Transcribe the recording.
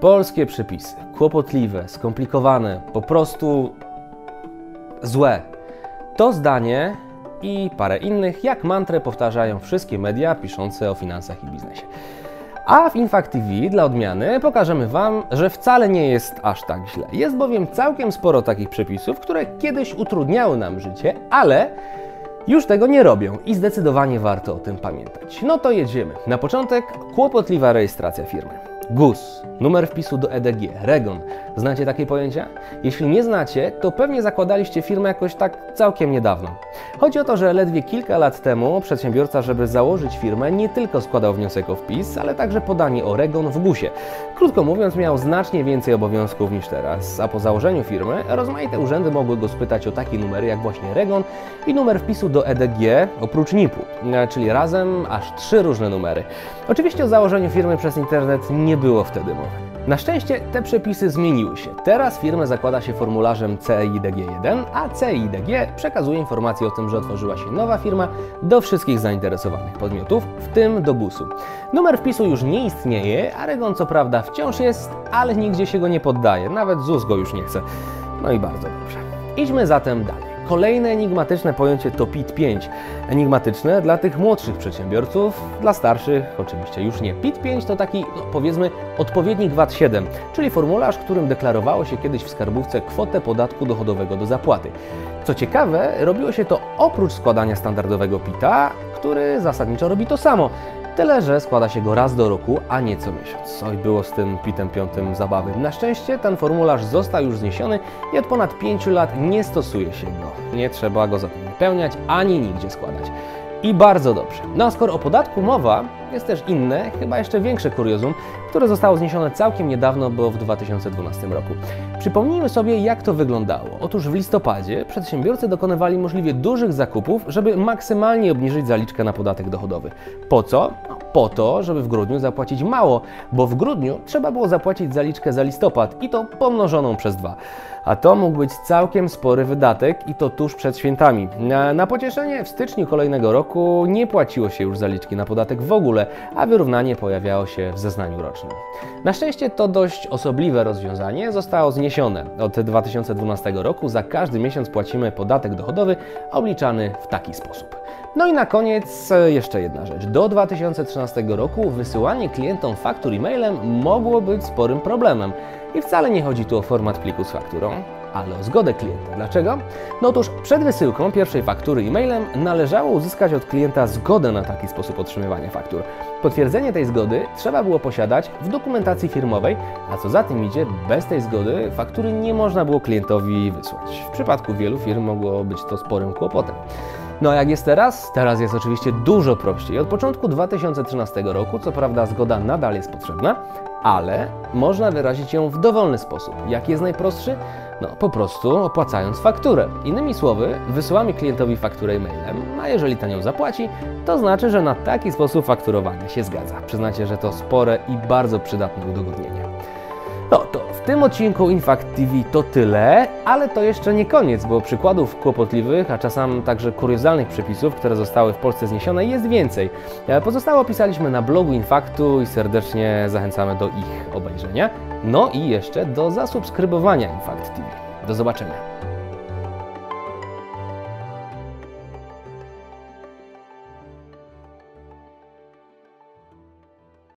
Polskie przepisy, kłopotliwe, skomplikowane, po prostu złe. To zdanie i parę innych, jak mantrę powtarzają wszystkie media piszące o finansach i biznesie. A w Infact TV dla odmiany pokażemy Wam, że wcale nie jest aż tak źle. Jest bowiem całkiem sporo takich przepisów, które kiedyś utrudniały nam życie, ale już tego nie robią i zdecydowanie warto o tym pamiętać. No to jedziemy. Na początek kłopotliwa rejestracja firmy. GUS, numer wpisu do EDG, REGON. Znacie takie pojęcia? Jeśli nie znacie, to pewnie zakładaliście firmę jakoś tak całkiem niedawno. Chodzi o to, że ledwie kilka lat temu przedsiębiorca, żeby założyć firmę, nie tylko składał wniosek o wpis, ale także podanie o REGON w GUSie. Krótko mówiąc, miał znacznie więcej obowiązków niż teraz, a po założeniu firmy rozmaite urzędy mogły go spytać o takie numery jak właśnie REGON i numer wpisu do EDG oprócz NIP-u, czyli razem aż trzy różne numery. Oczywiście o założeniu firmy przez internet nie było wtedy mowy. Na szczęście te przepisy zmieniły się. Teraz firmę zakłada się formularzem CIDG1, a CIDG przekazuje informacje o tym, że otworzyła się nowa firma do wszystkich zainteresowanych podmiotów, w tym do GUS-u. Numer wpisu już nie istnieje, a REGON co prawda wciąż jest, ale nigdzie się go nie poddaje, nawet ZUS go już nie chce. No i bardzo dobrze. Idźmy zatem dalej. Kolejne enigmatyczne pojęcie to PIT-5. Enigmatyczne dla tych młodszych przedsiębiorców, dla starszych oczywiście już nie. PIT-5 to taki, no, powiedzmy, odpowiednik VAT-7, czyli formularz, którym deklarowało się kiedyś w skarbówce kwotę podatku dochodowego do zapłaty. Co ciekawe, robiło się to oprócz składania standardowego PIT-a, który zasadniczo robi to samo. Tyle, że składa się go raz do roku, a nie co miesiąc. Oj, było z tym pitem piątym zabawy. Na szczęście ten formularz został już zniesiony i od ponad 5 lat nie stosuje się go. Nie trzeba go zatem wypełniać ani nigdzie składać. I bardzo dobrze. No a skoro o podatku mowa, jest też inne, chyba jeszcze większe kuriozum, które zostało zniesione całkiem niedawno, bo w 2012 roku. Przypomnijmy sobie, jak to wyglądało. Otóż w listopadzie przedsiębiorcy dokonywali możliwie dużych zakupów, żeby maksymalnie obniżyć zaliczkę na podatek dochodowy. Po co? Po to, żeby w grudniu zapłacić mało, bo w grudniu trzeba było zapłacić zaliczkę za listopad i to pomnożoną przez dwa. A to mógł być całkiem spory wydatek i to tuż przed świętami. Na, na pocieszenie w styczniu kolejnego roku nie płaciło się już zaliczki na podatek w ogóle, a wyrównanie pojawiało się w zeznaniu rocznym. Na szczęście to dość osobliwe rozwiązanie zostało zniesione. Od 2012 roku za każdy miesiąc płacimy podatek dochodowy obliczany w taki sposób. No i na koniec e, jeszcze jedna rzecz. Do 2013 roku wysyłanie klientom faktur e-mailem mogło być sporym problemem. I wcale nie chodzi tu o format pliku z fakturą, ale o zgodę klienta. Dlaczego? No otóż przed wysyłką pierwszej faktury e-mailem należało uzyskać od klienta zgodę na taki sposób otrzymywania faktur. Potwierdzenie tej zgody trzeba było posiadać w dokumentacji firmowej, a co za tym idzie, bez tej zgody faktury nie można było klientowi wysłać. W przypadku wielu firm mogło być to sporym kłopotem. No a jak jest teraz? Teraz jest oczywiście dużo prościej. Od początku 2013 roku, co prawda zgoda nadal jest potrzebna, ale można wyrazić ją w dowolny sposób. Jaki jest najprostszy? No po prostu opłacając fakturę. Innymi słowy, wysyłamy klientowi fakturę e-mailem, a jeżeli ten ją zapłaci, to znaczy, że na taki sposób fakturowanie się zgadza. Przyznacie, że to spore i bardzo przydatne udogodnienie. No to w tym odcinku Infact TV to tyle, ale to jeszcze nie koniec, bo przykładów kłopotliwych, a czasem także kuriozalnych przepisów, które zostały w Polsce zniesione jest więcej. E, pozostałe opisaliśmy na blogu Infaktu i serdecznie zachęcamy do ich obejrzenia. No i jeszcze do zasubskrybowania Infact TV. Do zobaczenia.